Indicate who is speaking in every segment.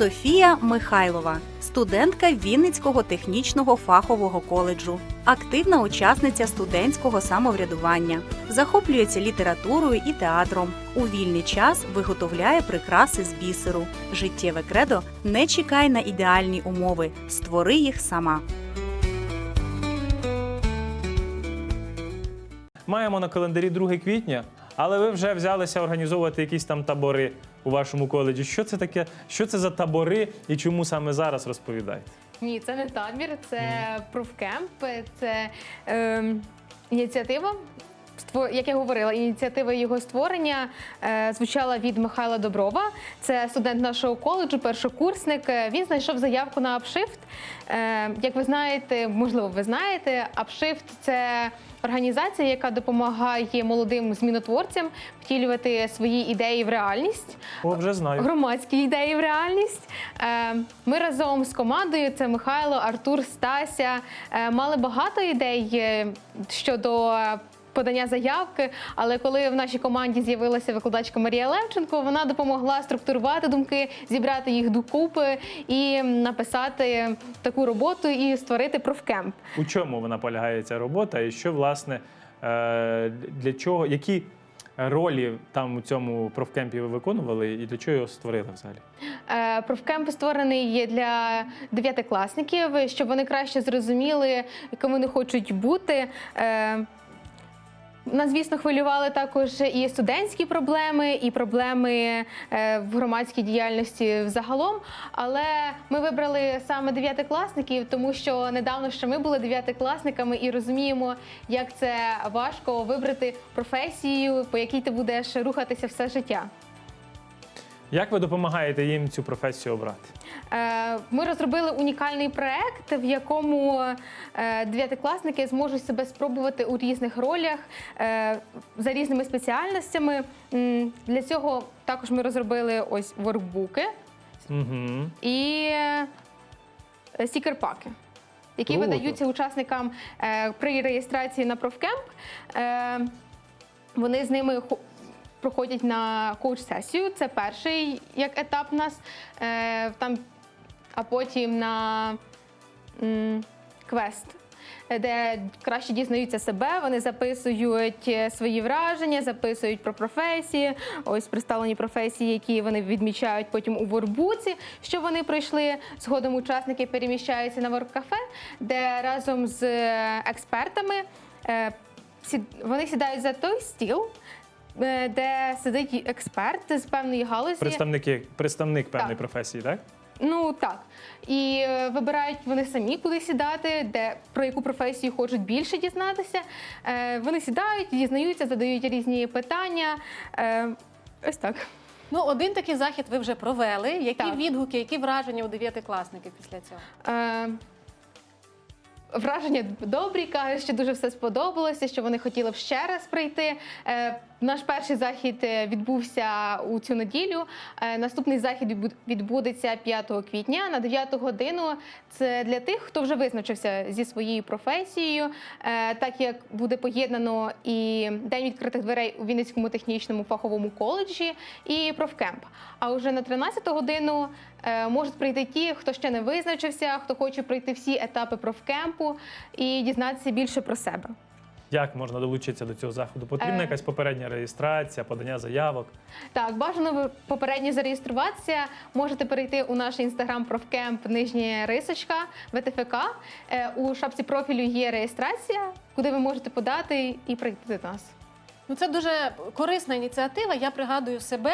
Speaker 1: Софія Михайлова, студентка Вінницького технічного фахового коледжу, активна учасниця студентського самоврядування, захоплюється літературою і театром. У вільний час виготовляє прикраси з бісеру. Життєве кредо не чекай на ідеальні умови, створи їх сама.
Speaker 2: Маємо на календарі 2 квітня, але ви вже взялися організовувати якісь там табори у вашому коледжі. Що це таке? Що це за табори і чому саме зараз розповідаєте?
Speaker 3: Ні, це не табір, це профкемп, це е, ініціатива. Як я говорила, ініціатива його створення е, звучала від Михайла Доброва. Це студент нашого коледжу, першокурсник. Е, Він знайшов заявку на Upshift. Е, як ви знаєте, можливо, ви знаєте, Upshift – це організація, яка допомагає молодим змінотворцям втілювати свої ідеї в реальність
Speaker 2: О, вже знаю.
Speaker 3: громадські ідеї в реальність. Ми разом з командою, це Михайло, Артур, Стася, мали багато ідей щодо. Подання заявки, але коли в нашій команді з'явилася викладачка Марія Левченко, вона допомогла структурувати думки, зібрати їх докупи і написати таку роботу і створити профкемп.
Speaker 2: У чому вона полягає ця робота, і що власне е, для чого, які ролі там у цьому профкемпі ви виконували, і для чого його створили взагалі?
Speaker 3: Е, Профкемп створений є для дев'ятикласників, щоб вони краще зрозуміли, якими вони хочуть бути. Е, Нас, звісно, хвилювали також і студентські проблеми, і проблеми е, в громадській діяльності взагалом. Але ми вибрали саме дев'ятикласників, тому що недавно ще ми були дев'ятикласниками і розуміємо, як це важко вибрати професію, по якій ти будеш рухатися все життя.
Speaker 2: Як ви допомагаєте їм цю професію обрати?
Speaker 3: Е, Ми розробили унікальний проект, в якому е, дев'ятикласники зможуть себе спробувати у різних ролях е, за різними спеціальностями. Для цього також ми розробили ось воркбуки
Speaker 2: Угу.
Speaker 3: і стікерпаки. Які
Speaker 2: Круто.
Speaker 3: видаються учасникам е, при реєстрації на профкемп. Е, вони з ними проходять на коуч-сесію. Це перший як етап у нас. Е, там, а потім на квест. Де краще дізнаються себе, вони записують е, свої враження, записують про професії, ось представлені професії, які вони відмічають потім у воркбуці, що вони пройшли. Згодом учасники переміщаються на ворккафе, де разом з е, експертами вони сідають за той стіл, де сидить експерт з певної галузі.
Speaker 2: Представники, представник певної
Speaker 3: Так.
Speaker 2: професії, так?
Speaker 3: Ну так. І е, вибирають вони самі, куди сідати, де про яку професію хочуть більше дізнатися. Е, вони сідають, дізнаються, задають різні питання. Е, ось так.
Speaker 4: Ну, один такий захід ви вже провели. Які
Speaker 3: Так.
Speaker 4: відгуки, які враження у дев'ятикласників після цього?
Speaker 3: Е, Враження добрі, кажуть, що дуже все сподобалося, що вони хотіли б ще раз прийти. Е, Наш перший захід е, відбувся у цю неділю. Е, Наступний захід відбудеться 5 квітня на 9 годину. Це для тих, хто вже визначився зі своєю професією, Е, так як буде поєднано і день відкритих дверей у Вінницькому технічному фаховому коледжі і профкемп. А вже на 13 годину можуть прийти ті, хто ще не визначився, хто хоче пройти всі етапи профкемпу і дізнатися більше про себе.
Speaker 2: Як можна долучитися до цього заходу? Потрібна
Speaker 3: Е.
Speaker 2: якась попередня реєстрація, подання заявок.
Speaker 3: Так, бажано ви попередньо зареєструватися. Можете перейти у наш інстаграм профкемп нижня рисочка ВТФК. Е, У шапці профілю є реєстрація, куди ви можете подати і прийти до нас.
Speaker 4: Ну, це дуже корисна ініціатива. Я пригадую себе,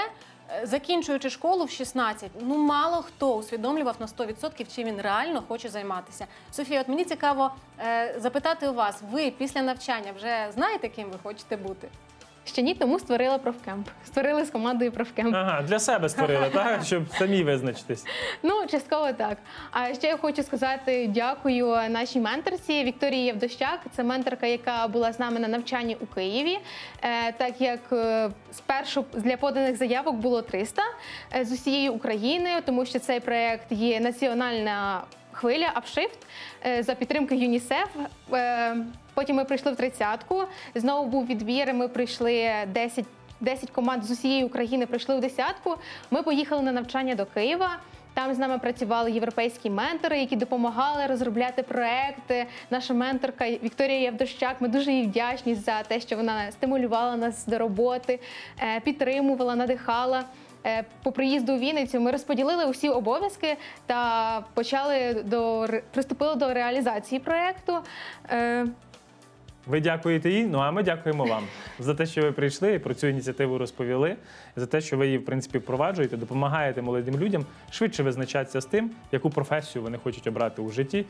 Speaker 4: закінчуючи школу в 16, ну мало хто усвідомлював на 100% чим він реально хоче займатися. Софія, от мені цікаво е, запитати у вас: ви після навчання вже знаєте, ким ви хочете бути?
Speaker 3: Ще ні, тому створила профкемп. Створили з командою профкемп.
Speaker 2: Ага, для себе створили, так? Щоб самі визначитись.
Speaker 3: Ну, частково так. А ще я хочу сказати дякую нашій менторці Вікторії Євдощак. Це менторка, яка була з нами на навчанні у Києві. Е, так як е, спершу для поданих заявок було 300 е, з усієї України, тому що цей проект є національна хвиля е, за підтримки ЮНІСЕФ. Е, Потім ми прийшли в тридцятку. Знову був відбір. Ми прийшли 10 10 команд з усієї України прийшли в десятку. Ми поїхали на навчання до Києва. Там з нами працювали європейські ментори, які допомагали розробляти проекти. Наша менторка Вікторія Євдощак. Ми дуже їй вдячні за те, що вона стимулювала нас до роботи, е, підтримувала, надихала. Е, По приїзду у Вінницю ми розподілили усі обов'язки та почали до приступили до реалізації проекту.
Speaker 2: Ви дякуєте їй, ну а ми дякуємо вам за те, що ви прийшли і про цю ініціативу розповіли, за те, що ви її в принципі впроваджуєте, допомагаєте молодим людям швидше визначатися з тим, яку професію вони хочуть обрати у житті.